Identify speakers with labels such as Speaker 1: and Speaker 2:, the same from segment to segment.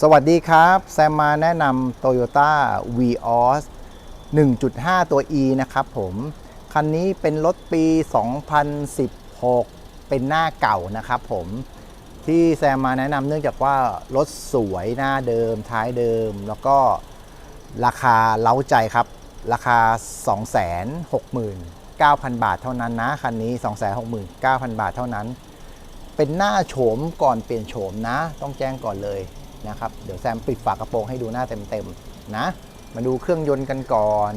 Speaker 1: สวัสดีครับ แซมมาแนะนำ Toyota Vios 1.5 ตัว E นะครับผม คันนี้เป็นรถปี 2016 เป็นหน้าเก่านะครับผม ที่แซมมาแนะนำเนื่องจากว่ารถสวยหน้าเดิม ท้ายเดิม แล้วก็ราคาเล้าใจครับ ราคา 269,000 บาทเท่านั้นนะ คันนี้ 269,000 บาทเท่านั้น เป็นหน้าโฉมก่อนเปลี่ยนโฉมนะ ต้องแจ้งก่อนเลย นะครับ เดี๋ยวแซมปิดฝากระโปรงให้ดูหน้าเต็มๆนะ มาดูเครื่องยนต์กันก่อน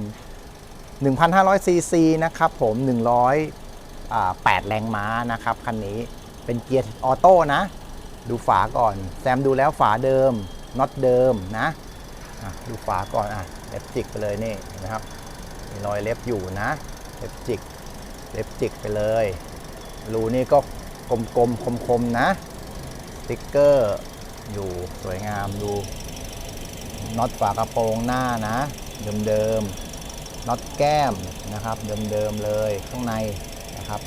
Speaker 1: 1,500 ซีซีนะครับผม 108 แรงม้านะครับคันนี้ เป็นเกียร์ออโต้นะ ดูฝาก่อน แซมดูแล้วฝาเดิมน็อตเดิมนะะดูฝาก่อนอะเล็บจิกไปเลยนี่เห็นไหมครับ มีรอยเล็บอยู่นะเล็บจิกเล็บจิกไปเลย รูนี่ก็กลมๆคมๆนะสติ๊กเกอร์ อยู่สวยงามดูน็อตฝากระโปรงหน้านะเดิมๆน็อตแก้มนะครับเดิมๆเลยข้างในนะครับ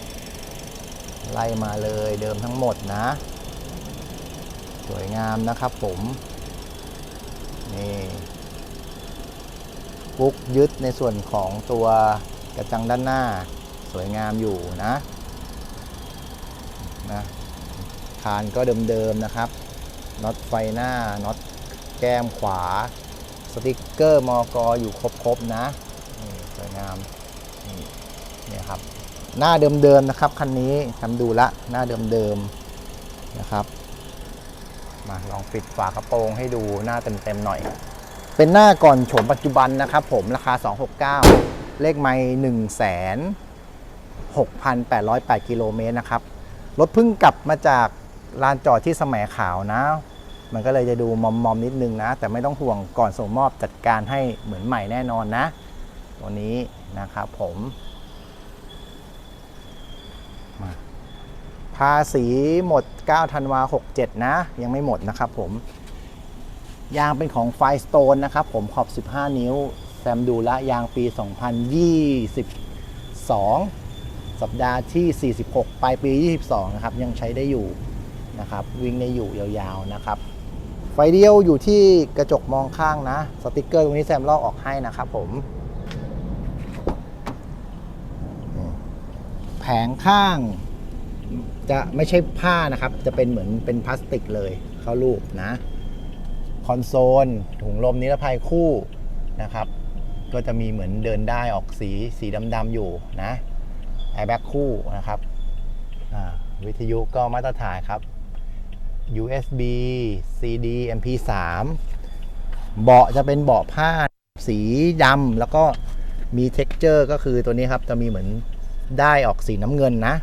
Speaker 1: ไล่มาเลยเดิมทั้งหมดนะ สวยงามนะครับผมนี่ปุ๊กยึดในส่วนของตัวกระจังด้านหน้าสวยงามอยู่นะนะคานก็เดิมๆนะครับ น็อตไฟหน้าน็อตแก้มขวา สติกเกอร์มอกออยู่ครบๆนะสวยงามนี่ครับ หน้าเดิมๆนะครับคันนี้ทำดูละหน้าเดิมๆนะครับ มาลองปิดฝากระโปรงให้ดูหน้าเต็มๆหน่อย เป็นหน้าก่อนโฉมปัจจุบันนะครับผมราคา 269 เลขไม่1 6 8 0 8กิโลเมตรนะครับ รถเพิ่งกลับมาจาก ลานจอดที่สมัยขาวนะ มันก็เลยจะดูมอมๆนิดนึงนะ แต่ไม่ต้องห่วงก่อนส่งมอบจัดการให้เหมือนใหม่แน่นอนนะ ตัวนี้นะครับผมมาภาษีหมด 9 ธันวา 67 นะ ยังไม่หมดนะครับผม ยางเป็นของไฟสโตนนะครับผมขอบ 15 นิ้ว แซมดูละยางปี 2022 สัปดาห์ที่ 46 ปลายปี 22 นะครับ ยังใช้ได้อยู่ นะครับ วิ่งได้อยู่ยาวๆนะครับ ไฟเดียวอยู่ที่กระจกมองข้างนะ สติกเกอร์ตรงนี้แซมลอกออกให้นะครับผม แผงข้างจะไม่ใช่ผ้านะครับ จะเป็นเหมือนเป็นพลาสติกเลย เข้ารูปนะ คอนโซล ถุงลมนิรภัยคู่นะครับ ก็จะมีเหมือนเดินได้ออกสีสีดำๆอยู่นะแอร์แบ็กคู่นะครับวิทยุก็มาตรฐานครับ USB CD MP3 เบาะจะเป็นเบาะผ้าสีดำแล้วก็มี t e x t อร์ก็คือตัวนี้ครับ จะมีเหมือนได้ออกสีน้ำเงินนะ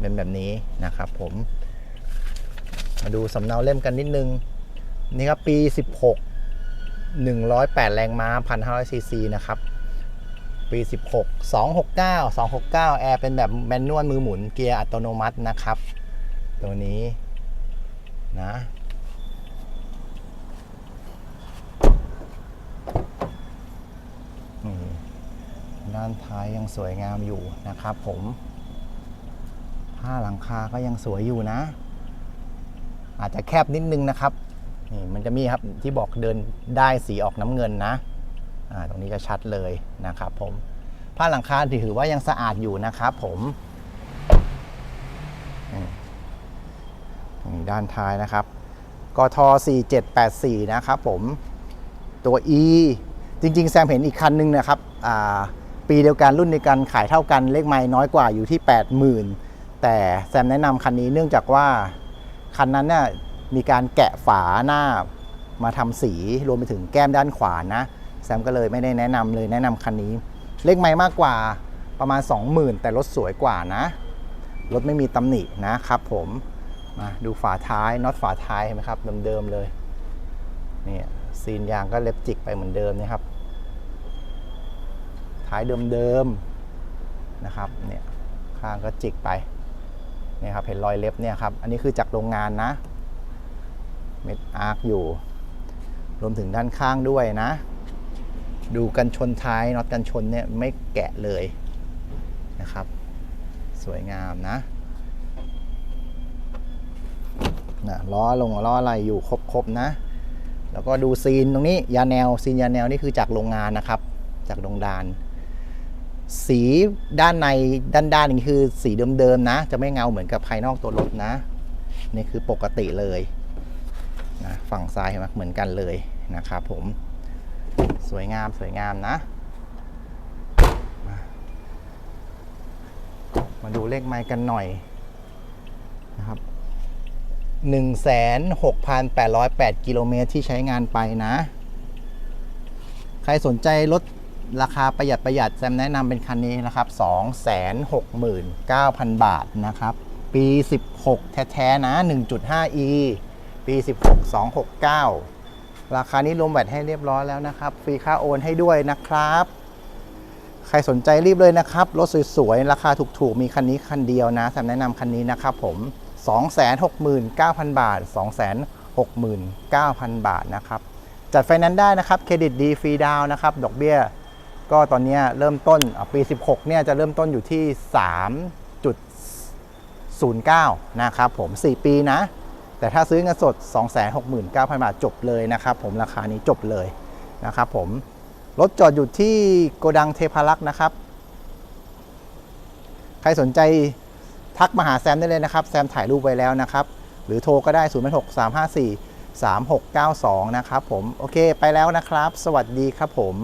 Speaker 1: เป็นแบบนี้นะครับผม มาดูสำเนาเล่มกันนิดนึง นี่ครับปี 16 108 แรงม้า1,500ซีซีนะครับ ปี 16 269 269 แอร์เป็นแบบแมนนวลมือหมุนเกียร์อัตโนมัตินะครับ ตัวนี้ นะนี่ด้านท้ายยังสวยงามอยู่นะครับผม ผ้าหลังคาก็ยังสวยอยู่นะ อาจจะแคบนิดนึงนะครับนี่มันจะมีครับที่บอกเดินได้สีออกน้ำเงินนะอ่าตรงนี้จะชัดเลยนะครับผมผ้าหลังคาถือว่ายังสะอาดอยู่นะครับผมนี่นี่ ด้านท้ายนะครับกท4784 นะครับผมตัว E จริง ๆ แซมเห็นอีกคันหนึงนะครับปีเดียวกันรุ่นเดียวกันขายเท่ากันเลขไม้น้อยกว่าอยู่ที่ 80,000 แต่แซมแนะนำคันนี้เนื่องจากว่า คันนั้นเนี่ยมีการแกะฝาหน้ามาทำสีรวมไปถึงแก้มด้านขวานะ แซมก็เลยไม่ได้แนะนำเลยแนะนำคันนี้ เลขไม้มากกว่าประมาณ 20,000 แต่รถสวยกว่านะ รถไม่มีตำหนินะครับผม มาดูฝาท้ายน็อตฝาท้ายเห็นไหมครับเดิมๆเลยนี่ซีนยางก็เล็บจิกไปเหมือนเดิมนะครับ ท้ายเดิมๆนะครับเนี่ยข้างก็จิกไปนี่ครับเห็นรอยเล็บเนี่ยครับอันนี้คือจากโรงงานนะเม็ดอาร์คอยู่ รวมถึงด้านข้างด้วยนะ ดูกันชนท้ายน็อตกันชนเนี่ยไม่แกะเลยนะครับ สวยงามนะ นะล้อลงล้ออะไรอยู่ครบๆนะ แล้วก็ดูซีนตรงนี้ยาแนวซีนยาแนวนี่คือจากโรงงานนะครับ จากโรงดาน สีด้านในด้านด้านนี้คือสีเดิมๆนะ จะไม่เงาเหมือนกับภายนอกตัวรถนะนี่คือปกติเลยนะฝั่งซ้ายเห็นไหมเหมือนกันเลยนะครับผมสวยงามสวยงามนะ มาดูเลขไม้กันหน่อย 16,808 กิโลเมตรที่ใช้งานไปนะ ใครสนใจรถราคาประหยัดประหยัดแซมแนะนำเป็นคันนี้นะครับ 269,000 บาทนะครับ ปี 16 แท้ๆนะ 1.5e ปี 16 269 ราคานี้รวมแวตให้เรียบร้อยแล้วนะครับ ฟรีค่าโอนให้ด้วยนะครับ ใครสนใจรีบเลยนะครับ รถสวยๆ ราคาถูกๆ มีคันนี้คันเดียวนะแซมแนะนำคันนี้นะครับผม 269,000 บาท 269,000 บาทนะครับ จัดไฟแนนซ์ได้นะครับ เครดิตดีฟรีดาวนะครับ ดอกเบี้ย ก็ตอนนี้เริ่มต้นปี 16 เนี่ยจะเริ่มต้นอยู่ที่ 3.09 นะครับผม 4 ปีนะ แต่ถ้าซื้อเงินสด 269,000 บาทจบเลยนะครับผม ราคานี้จบเลยนะครับผม รถจอดอยู่ที่โกดังเทพารักษ์นะครับ ใครสนใจ ทักมาหาแซมได้เลยนะครับ แซมถ่ายรูปไว้แล้วนะครับ หรือโทรก็ได้ 0 6 3 5 4 3 6 9 2 นะครับผม โอเค ไปแล้วนะครับ สวัสดีครับผม